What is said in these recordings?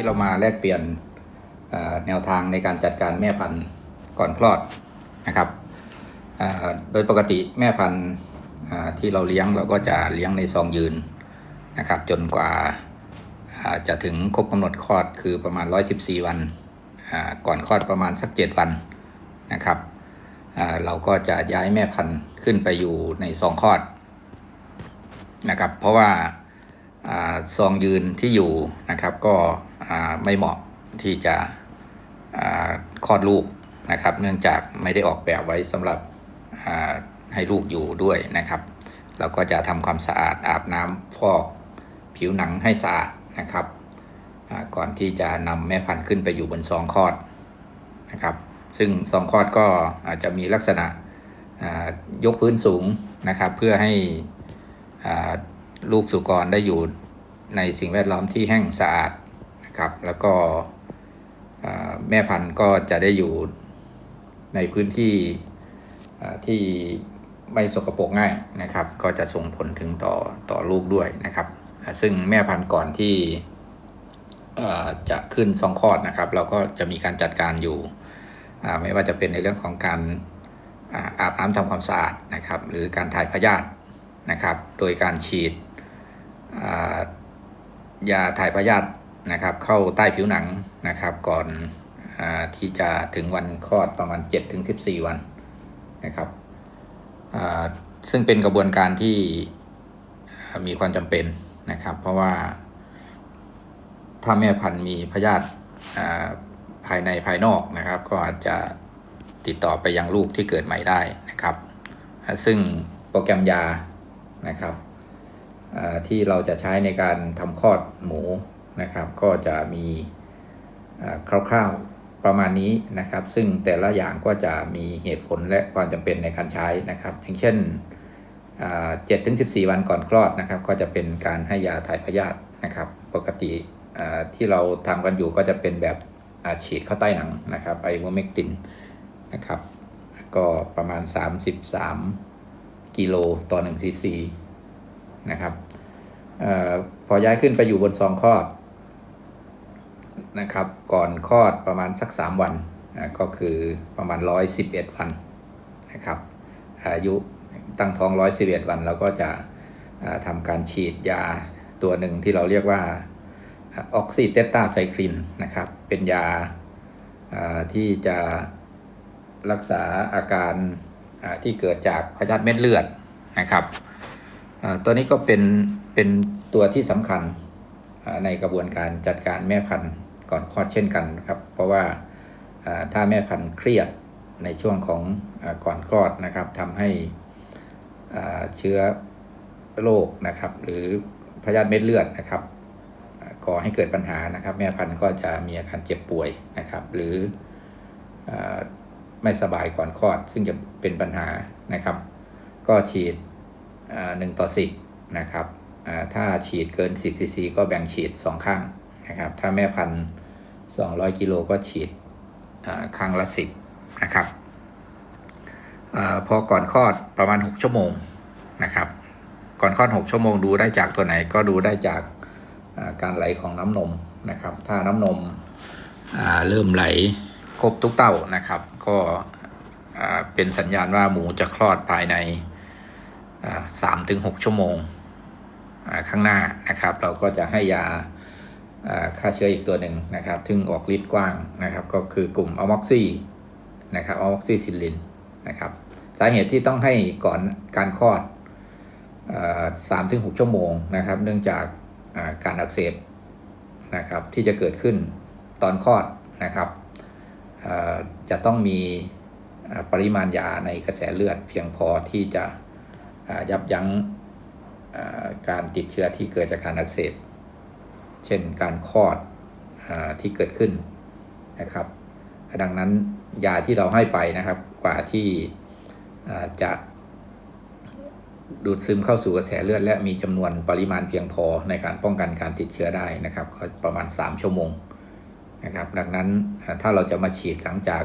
นี้เรามาแลกเปลี่ยนแนวทางในการจัดการแม่พันธุ์ก่อนคลอดนะครับโดยปกติแม่พันธุ์ที่เราเลี้ยงเราก็จะเลี้ยงในซองยืนนะครับจนกว่าจะถึงครบกำหนดคลอดคือประมาณ 114 วันอ่าก่อนคลอดประมาณสัก 7 วันนะครับเราก็จะย้ายแม่พันธุ์ขึ้นไปอยู่ในซองคลอดนะครับเพราะว่าซองยืนที่อยู่นะครับก็ ไม่เหมาะที่จะคลอดลูกนะครับ เนื่องจากไม่ได้ออกแบบไว้สำหรับให้ลูกอยู่ด้วยนะครับเราก็จะทำความสะอาดอาบน้ำฟอกผิวหนังให้สะอาดนะครับก่อนที่จะนำแม่พันธุ์ขึ้นไปอยู่บนซองคลอดนะครับ ซึ่งซองคลอดก็อาจจะมีลักษณะยกพื้นสูงนะครับ เพื่อให้ลูกสุกรได้อยู่ในสิ่งแวดล้อมที่แห้งสะอาด นะครับ แล้วก็แม่พันธุ์ก็จะได้อยู่ในพื้นที่ที่ไม่สกปรกง่ายนะครับ ก็จะส่งผลถึงต่อต่อลูกด้วยนะครับ ซึ่งแม่พันธุ์ก่อนที่จะขึ้นซองคลอดนะครับ เราก็จะมีการจัดการอยู่ ไม่ว่าจะเป็นในเรื่องของการอาบน้ำทำความสะอาดนะครับ หรือการถ่ายพยาธินะครับ โดยการฉีดยาถ่ายพยาธิ นะครับเข้าใต้ผิวหนังนะครับก่อนอที่จะถึงวันคลอดประมาณ 7-14 วันนะครับซึ่งเป็นกระบวนการที่มีความจำเป็นนะครับ เพราะว่า ถ้าแม่พันธุ์มีพยาธิภายในภายนอกนะครับ ก็อาจจะติดต่อไปยังลูกที่เกิดใหม่ได้นะครับ ซึ่งโปรแกรมยานะครับที่เราจะใช้ในการทำคลอดหมู นะครับ ก็จะมีคร่าวๆประมาณนี้นะครับ ซึ่งแต่ละอย่างก็จะมีเหตุผลและความจำเป็นในการใช้นะครับ อย่างเช่นเจ็ดถึงสิบสี่วันก่อนคลอดนะครับ ก็จะเป็นการให้ยาถ่ายพยาธินะครับ ปกติที่เราทำกันอยู่ก็จะเป็นแบบฉีดเข้าใต้หนังนะครับไอโวเมกตินนะครับ ก็ประมาณ 33 กิโลต่อ1ซีซีนะครับออพอย้ายขึ้นไปอยู่บนซองคลอด นะครับ ก่อนคลอดประมาณสัก 3 วันก็คือประมาณ 111 วันนะครับ อายุตั้งท้อง 111 วันแล้วก็จะทำการฉีดยาตัวหนึ่งที่เราเรียกว่าออกซิเตตาไซคลินนะครับ เป็นยาที่จะรักษาอาการที่เกิดจากพยาธิเม็ดเลือดนะครับตัวนี้ก็เป็นเป็นตัวที่สำคัญในกระบวนการจัดการแม่พันธุ์ ก่อนคลอดเช่นกันครับ เพราะว่าถ้าแม่พันธุ์เครียดในช่วงของอก่อนคลอดนะครับทำให้เชื้อโรคนะครับ หรือพยาธิเม็ดเลือดนะครับก่อให้เกิดปัญหานะครับ แม่พันธุ์ก็จะมีอาการเจ็บป่วยนะครับ หรืออไม่สบายก่อนคลอด ซึ่งจะเป็นปัญหานะครับ ก็ฉีดหนึ่งต่อสิบนะครับถ้าฉีดเกิน10ซีซีก็แบ่งฉีด 2 ข้างนะครับ ถ้าแม่พันธุ์ 200 กิโลก็ฉีดครั้งละ 10 นะครับอพอก่อนคลอดประมาณ 6 ชั่วโมงนะครับ ก่อนคลอด 6 ชั่วโมงดูได้จากตัวไหนก็ดูได้จากการไหลของน้ำนมนะครับ ถ้าน้ำนมเริ่มไหลครบทุกเต้านะครับ ก็เป็นสัญญาณว่าหมูจะคลอดภายใน3-6 ชั่วโมงข้างหน้านะครับ เราก็จะให้ยา ฆ่าเชื้ออีกตัวหนึ่งนะครับซึ่งออกฤทธิ์กว้างนะครับ ก็คือกลุ่มอะม็อกซี่นะครับอะม็อกซี่ซิลินนะครับสาเหตุที่ต้องให้ก่อนการคลอดสามถึงหกชั่วโมงนะครับ เนื่องจากการอักเสบนะครับที่จะเกิดขึ้นตอนคลอดนะครับจะต้องมีปริมาณยาในกระแสเลือดเพียงพอที่จะยับยั้งการติดเชื้อที่เกิดจากการอักเสบ เช่นการคลอดอที่เกิดขึ้นนะครับ ดังนั้นยาที่เราให้ไปนะครับกว่าที่จะดูดซึมเข้าสู่กระแสเลือด และมีจำนวนปริมาณเพียงพอในการป้องกันการติดเชื้อได้นะครับ ก็ประมาณ 3 ชั่วโมงนะครับ ดังนั้นถ้าเราจะมาฉีดหลังจาก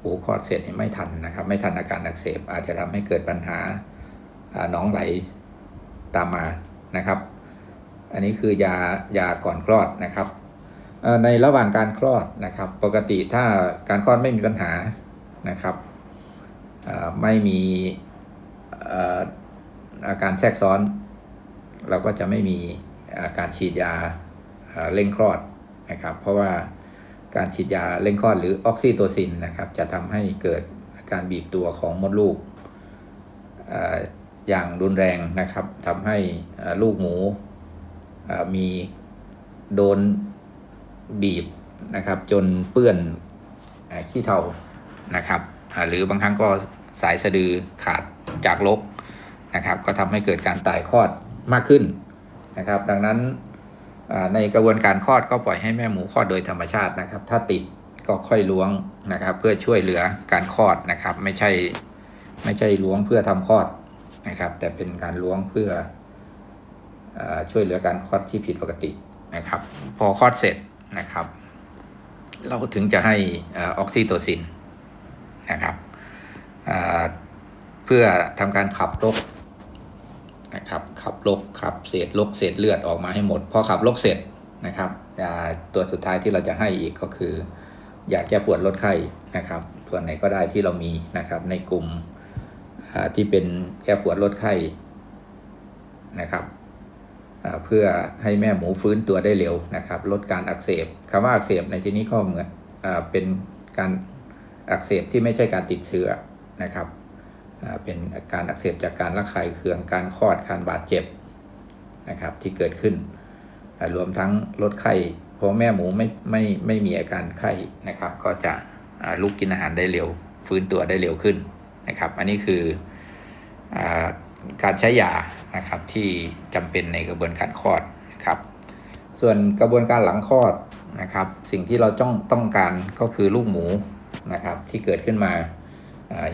หูคลอดเสร็จไม่ทันนะครับ ไม่ทันอาการอักเสบอาจจะทำให้เกิดปัญหาหนองไหลตามมานะครับ อันนี้คือยายาก่อนคลอดนะครับ ในระหว่างการคลอดนะครับ ปกติถ้าการคลอดไม่มีปัญหานะครับไม่มีอาการแทรกซ้อน เราก็จะไม่มีาการฉีดยาเร่งคลอดนะครับ เพราะว่าการฉีดยาเร่งคลอดหรือออกซิโตซินนะครับ จะทำให้เกิดาการบีบตัวของมดลูกออย่างรุนแรงนะครับทำให้ลูกหมู มีโดนบีบนะครับ จนเปื้อนอขี้เถ้านะครับหรือบางครั้งก็สายสะดือขาดจากลกนะครับ ก็ทำให้เกิดการตายคลอดมากขึ้นนะครับ ดังนั้นในกระบวนการคลอดก็ปล่อยให้แม่หมูคลอดโดยธรรมชาตินะครับ ถ้าติดก็ค่อยล้วงนะครับ เพื่อช่วยเหลือการคลอดนะครับ ไม่ใช่ไม่ใช่ล้วงเพื่อทำคลอดนะครับ แต่เป็นการล้วงเพื่อ ช่วยเหลือการคลอดที่ผิดปกตินะครับ พอคลอดเสร็จนะครับ เราถึงจะให้ออกซิโตซินนะครับเพื่อทำการขับลกนะครับขับลกขับเศษลกเศษเลือดออกมาให้หมดพอขับลกเสร็จนะครับตัวสุดท้ายที่เราจะให้อีกก็คือยาแก้ปวดลดไข้นะครับส่วนไหนก็ได้ที่เรามีนะครับในกลุ่มที่เป็นแก้ปวดลดไข้นะครับ เพื่อให้แม่หมูฟื้นตัวได้เร็วนะครับ ลดการอักเสบคำว่าอักเสบในที่นี้ก็เหมือนเป็นการอักเสบที่ไม่ใช่การติดเชื้อนะครับเป็นการอักเสบจากการระคายเคืองการคลอดการบาดเจ็บนะครับที่เกิดขึ้น รวมทั้งลดไข้เพราะแม่หมูไม่ไม่ไม่มีอาการไข้นะครับ ก็จะลุกกินอาหารได้เร็ว ฟื้นตัวได้เร็วขึ้นนะครับ อันนี้คืออการใช้ยา นะครับที่จำเป็นในกระบวนการคลอดนะครับ ส่วนกระบวนการหลังคลอดนะครับ สิ่งที่เราต้องต้องการก็คือลูกหมูนะครับที่เกิดขึ้นมา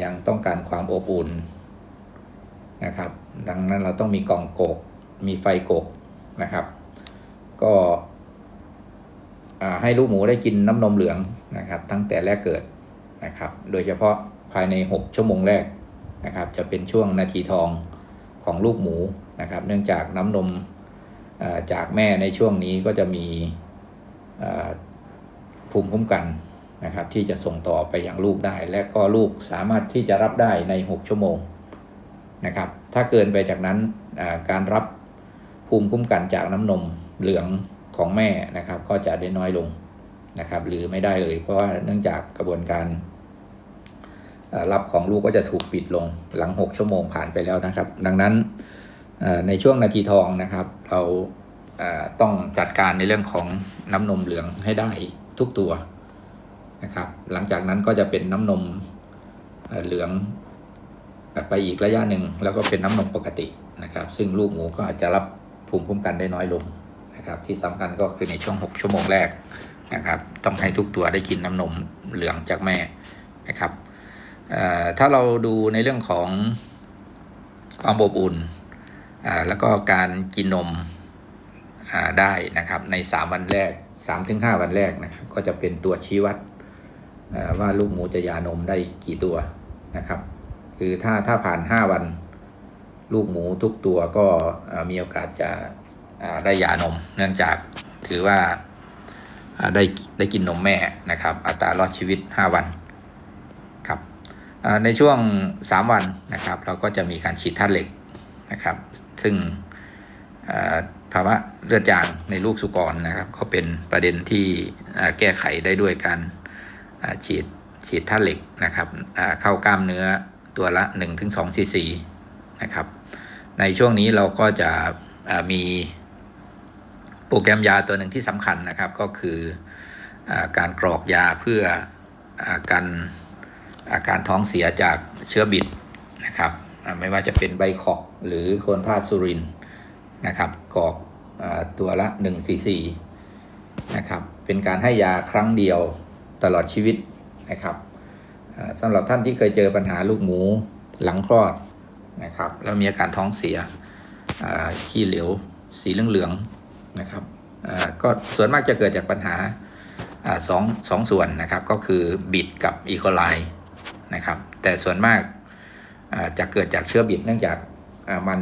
ยังต้องการความอบอุ่นนะครับ ดังนั้นเราต้องมีกล่องโกกมีไฟโกกนะครับ ก็ให้ลูกหมูได้กินน้ำนมเหลืองนะครับ ตั้งแต่แรกเกิดนะครับ โดยเฉพาะภายใน 6 ชั่วโมงแรกนะครับ จะเป็นช่วงนาทีทอง ของลูกหมูนะครับ เนื่องจากน้ำนมจากแม่ในช่วงนี้ก็จะมีภูมิคุ้มกันนะครับ ที่จะส่งต่อไปยังลูกได้ และก็ลูกสามารถที่จะรับได้ใน 6 ชั่วโมงนะครับ ถ้าเกินไปจากนั้นการรับภูมิคุ้มกันจากน้ำนมเหลืองของแม่นะครับ ก็จะได้น้อยลงนะครับ หรือไม่ได้เลยเพราะว่าเนื่องจากกระบวนการ รับของลูกก็จะถูกปิดลงหลัง 6 ชั่วโมงผ่านไปแล้วนะครับ ดังนั้นในช่วงนาทีทองนะครับ เราต้องจัดการในเรื่องของน้ำนมเหลืองให้ได้ทุกตัวนะครับ หลังจากนั้นก็จะเป็นน้ำนมเหลืองไปอีกระยะหนึ่งแล้วก็เป็นน้ำนมปกตินะครับ ซึ่งลูกหมูก็อาจจะรับภูมิคุ้มกันได้น้อยลงนะครับ ที่สำคัญก็คือในช่วง 6 ชั่วโมงแรกนะครับ ต้องให้ทุกตัวได้กินน้ำนมเหลืองจากแม่นะครับ ถ้าเราดูในเรื่องของความอบอุ่นแล้วก็การกินนมได้นะครับใน 3 วันแรก 3-5 วันแรกนะครับก็จะเป็นตัวชี้วัดว่าลูกหมูจะยานมได้กี่ตัวนะครับ คือถ้าถ้าผ่าน 5 วัน ลูกหมูทุกตัวก็มีโอกาสจะได้ยานม เนื่องจากถือว่าได้ได้กินนมแม่นะครับ อัตรารอดชีวิต 5 วัน ในช่วง 3 วันนะครับ เราก็จะมีการฉีดธาตุเหล็กนะครับ ซึ่งภาวะเลือดจางในลูกสุกรนะครับก็เป็นประเด็นที่แก้ไขได้ด้วยการฉีดฉีดธาตุเหล็กนะครับเข้ากล้ามเนื้อตัวละ 1-2ซีซีนะครับในช่วงนี้เราก็จะมีโปรแกรมยาตัวหนึ่งที่สำคัญนะครับก็คืออการกรอกยาเพื่ออการ อาการท้องเสียจากเชื้อบิดนะครับไม่ว่าจะเป็นไบคอกหรือโคนธาสุรินนะครับกอกตัวละ1ซีซีนะครับเป็นการให้ยาครั้งเดียวตลอดชีวิตนะครับสำหรับท่านที่เคยเจอปัญหาลูกหมูหลังคลอดนะครับแล้วมีอาการท้องเสียขี้เหลวสีเหลืองๆนะครับก็ส่วนมากจะเกิดจากปัญหาสองสองส่วนนะครับก็คือบิดกับอีโคไลน นะครับ แต่ส่วนมากจะเกิดจากเชื้อบิดเนื่องจากมัน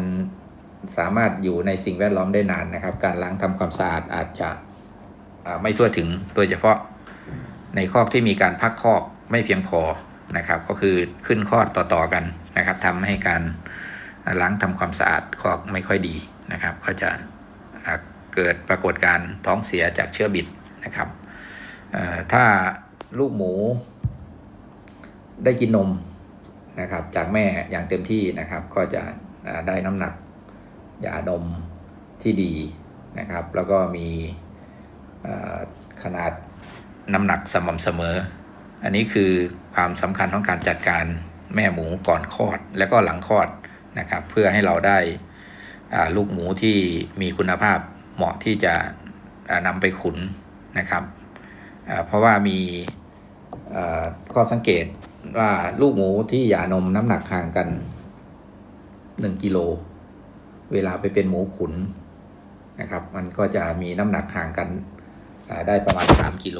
สามารถอยู่ในสิ่งแวดล้อมได้นานนะครับ การล้างทำความสะอาดอาจจะไม่ทั่วถึงโดยเฉพาะในคอกที่มีการพักคอกไม่เพียงพอนะครับ ก็คือขึ้นคลอดต่อๆกันนะครับทำให้การล้างทำความสะอาดคอกไม่ค่อยดีนะครับ ก็จะเกิดปรากฏการท้องเสียจากเชื้อบิดนะครับถ้าลูกหมู ได้กินนมนะครับ จากแม่อย่างเต็มที่นะครับ ก็จะได้น้ำหนักยานมที่ดีนะครับ แล้วก็มีขนาดน้ำหนักสม่ำเสมอ อันนี้คือความสำคัญของการจัดการแม่หมูก่อนคลอดและก็หลังคลอดนะครับ เพื่อให้เราได้ลูกหมูที่มีคุณภาพเหมาะที่จะนำไปขุนนะครับ เพราะว่ามีข้อสังเกต ลูกหมูที่หย่านมน้ำหนักห่างกันหนึ่งกิโล เวลาไปเป็นหมูขุนนะครับ มันก็จะมีน้ำหนักห่างกันได้ประมาณ 3 กิโล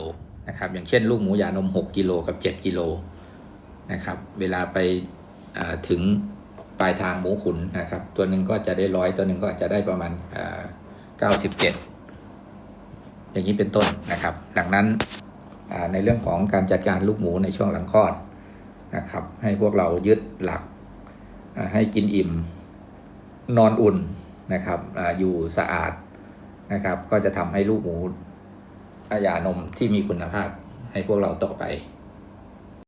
นะครับ อย่างเช่น ลูกหมูหย่านม 6กิโลกับ 7กิโลนะครับ เวลาไปถึงปลายทางหมูขุนนะครับ ตัวหนึ่งก็จะได้ร้อยตัวหนึ่งก็จะได้ประมาณอ่า97 อย่างนี้เป็นต้นนะครับ ดังนั้นในเรื่องของการจัดการลูกหมูในช่วงหลังคลอด นะครับ ให้พวกเรายึดหลักให้กินอิ่มนอนอุ่นนะครับออยู่สะอาดนะครับ ก็จะทำให้ลูกหมูอาหยานมที่มีคุณภาพให้พวกเราต่อไป